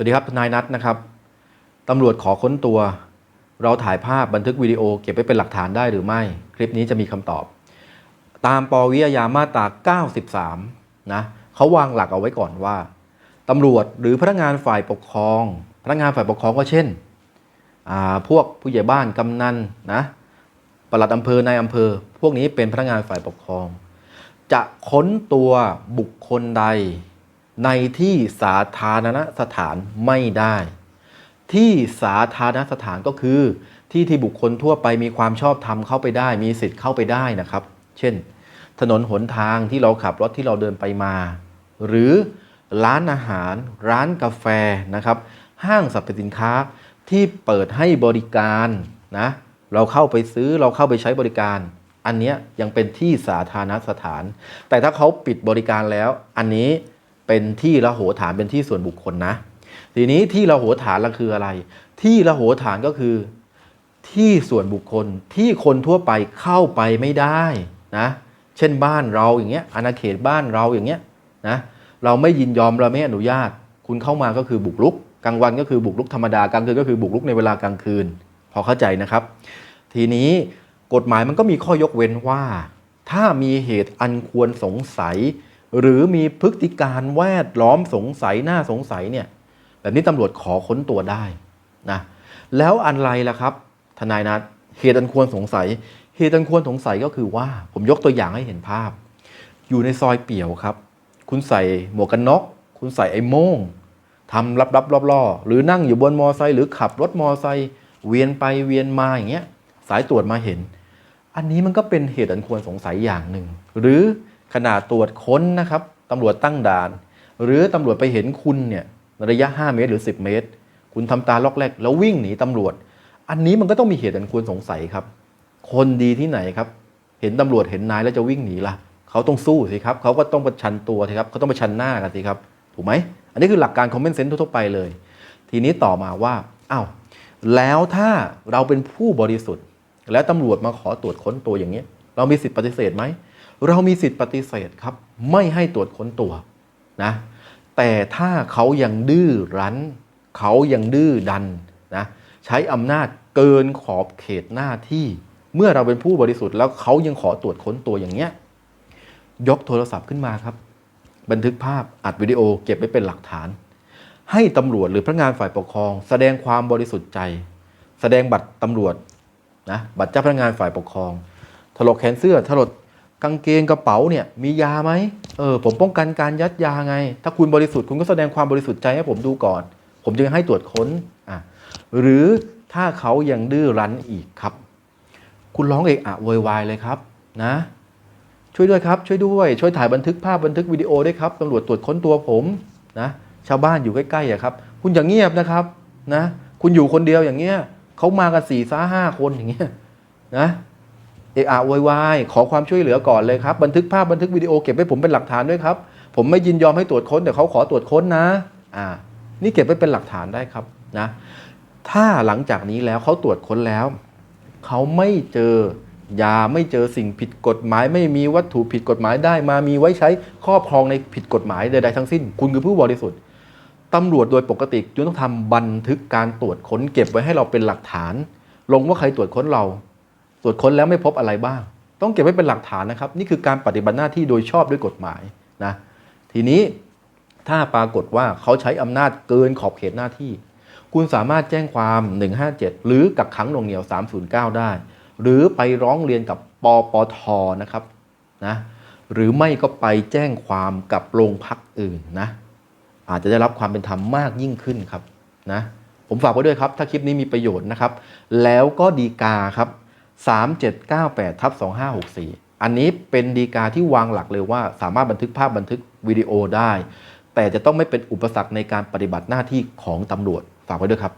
สวัสดีครับทนายนัทนะครับตำรวจขอค้นตัว เราถ่ายภาพบันทึกวิดีโอ เก็บไว้เป็นหลักฐานได้หรือไม่ คลิปนี้จะมีคำตอบ ตามปวิอาญามาตรา93นะเขาวางหลักเอาไว้ก่อนว่าตำรวจหรือพนักงานฝ่ายปกครอง พนักงานฝ่ายปกครองก็เช่นพวกผู้ใหญ่บ้านกำนันนะปลัดอำเภอนายอำเภอ พวกนี้เป็นพนักงานฝ่ายปกครอง จะค้นตัวบุคคลใด ในที่สาธารณสถานไม่ได้ ที่สาธารณสถานก็คือ ที่ที่บุคคลทั่วไปมีความชอบธรรมเข้าไปได้ มีสิทธิ์เข้าไปได้นะครับ เช่น ถนนหนทางที่เราขับรถที่เราเดินไปมา หรือร้านอาหาร ร้านกาแฟนะครับ ห้างสรรพสินค้าที่เปิดให้บริการนะเราเข้าไปซื้อเราเข้าไปใช้บริการ อันนี้ยยังเป็นที่สาธารณสถาน แต่ถ้าเขาปิดบริการแล้ว อันนี้ เป็นที่ละโหฐานเป็นที่ส่วนบุคคลนะ ทีนี้ที่ละโหฐานละคืออะไร ที่ละโหฐานก็คือ ที่ส่วนบุคคลที่คนทั่วไปเข้าไปไม่ได้นะ เช่นบ้านเราอย่างเงี้ยอาณาเขตบ้านเราอย่างเงี้ยนะเราไม่ยินยอมเราไม่อนุญาต คุณเข้ามาก็คือบุกรุกกลางวันก็คือบุกรุกธรรมดากลางคืนก็คือบุกรุกในเวลากลางคืน พอเข้าใจนะครับ ทีนี้กฎหมายมันก็มีข้อยกเว้นว่า ถ้ามีเหตุอันควรสงสัย หรือมีพฤติการแวดล้อมสงสัยน่าสงสัยเนี่ยแบบนี้ตำรวจขอค้นตัวได้นะแล้วอะไรล่ะครับ ทนายนัทเหตุอันควรสงสัย เหตุอันควรสงสัยก็คือว่า ผมยกตัวอย่างให้เห็นภาพ อยู่ในซอยเปี่ยวครับ คุณใส่หมวกกันน็อกคุณใส่ไอ้โม่งทำรับรับรอบล่อๆหรือนั่งอยู่บนมอไซค์หรือขับรถมอไซค์เวียนไปเวียนมาอย่างเงี้ยสายตรวจมาเห็น อันนี้มันก็เป็นเหตุอันควรสงสัยอย่างหนึ่ง หรือ ขณะตรวจค้นนะครับตำรวจตั้งด่าน หรือตำรวจไปเห็นคุณเนี่ยระยะ 5 เมตรหรือ 10 เมตร คุณทำตาล็อกแรก แล้ววิ่งหนีตำรวจ อันนี้มันก็ต้องมีเหตุอันควรสงสัยครับ คนดีที่ไหนครับ เห็นตำรวจเห็นนายแล้วจะวิ่งหนีล่ะเขาต้องสู้สิครับเขาก็ต้องประชันตัวสิครับเขาต้องประชันหน้ากันสิครับถูกไหมอันนี้คือหลักการคอมเมนต์เซนต์ทั่วๆไปเลย ทีนี้ต่อมาว่าอ้าวแล้วถ้าเราเป็นผู้บริสุทธิ์ แล้วตำรวจมาขอตรวจค้นตัวอย่างนี้ เรามีสิทธิ์ปฏิเสธไหม เรามีสิทธิ์ปฏิเสธครับ ไม่ให้ตรวจค้นตัวนะแต่ถ้าเขายังดื้อรั้น เขายังดื้อดันนะใช้อำนาจเกินขอบเขตหน้าที่ เมื่อเราเป็นผู้บริสุทธิ์แล้วเขายังขอตรวจค้นตัวอย่างเนี้ยยกโทรศัพท์ขึ้นมาครับ บันทึกภาพอัดวิดีโอเก็บไว้เป็นหลักฐาน ให้ตำรวจหรือพนักงานฝ่ายปกครอง แสดงความบริสุทธิ์ใจ แสดงบัตรตำรวจนะบัตรเจ้าพนักงานฝ่ายปกครองถลกแขนเสื้อถลด กางเกงกระเป๋าเนี่ยมียาไหมเออผมป้องกันการยัดยาไง ถ้าคุณบริสุทธิ์คุณก็แสดงความบริสุทธิ์ใจให้ผมดูก่อน ผมจึงให้ตรวจค้นอะหรือถ้าเขายังดื้อรั้นอีกครับ คุณร้องเอกอะโวยวายเลยครับนะ ช่วยด้วยครับช่วยด้วย ช่วยถ่ายบันทึกภาพบันทึกวิดีโอด้วยครับตำรวจตรวจค้นตัวผมนะชาวบ้านอยู่ใกล้ๆอะครับ คุณอย่างเงียบนะครับนะ คุณอยู่คนเดียวอย่างเงี้ยเขามากันสี่ซ้าห้าคนอย่างเงี้ยนะ เอกอะโวยวายขอความช่วยเหลือก่อนเลยครับ บันทึกภาพบันทึกวิดีโอเก็บไว้ผมเป็นหลักฐานด้วยครับ ผมไม่ยินยอมให้ตรวจค้นแต่เขาขอตรวจค้นนะอ่านี่เก็บไว้เป็นหลักฐานได้ครับนะถ้าหลังจากนี้แล้วเขาตรวจค้นแล้ว เขาไม่เจอยาไม่เจอสิ่งผิดกฎหมาย ไม่มีวัตถุผิดกฎหมายได้มามีไว้ใช้ครอบครองในผิดกฎหมายใดๆทั้งสิ้น คุณคือผู้บริสุทธิ์ตำรวจโดยปกติจะต้องทำบันทึกการตรวจค้นเก็บไว้ให้เราเป็นหลักฐาน ลงว่าใครตรวจค้นเรา ตรวจค้นแล้วไม่พบอะไรบ้าง ต้องเก็บไว้เป็นหลักฐานนะครับ นี่คือการปฏิบัติหน้าที่โดยชอบด้วยกฎหมายนะทีนี้ถ้าปรากฏว่าเขาใช้อำนาจเกินขอบเขตหน้าที่ คุณสามารถแจ้งความ 157 หรือกักขังหน่วงเหนียว 309 ได้ หรือไปร้องเรียนกับปปทนะครับนะหรือไม่ก็ไปแจ้งความกับโรงพักอื่นนะอาจจะได้รับความเป็นธรรมมากยิ่งขึ้นครับนะผมฝากไว้ด้วยครับ ถ้าคลิปนี้มีประโยชน์นะครับ แล้วก็ดีกาครับ 3798ทับ2564 อันนี้เป็นดีกาที่วางหลักเลยว่า สามารถบันทึกภาพบันทึกวิดีโอได้ แต่จะต้องไม่เป็นอุปสรรคในการปฏิบัติหน้าที่ของตำรวจฝากไว้ด้วยครับ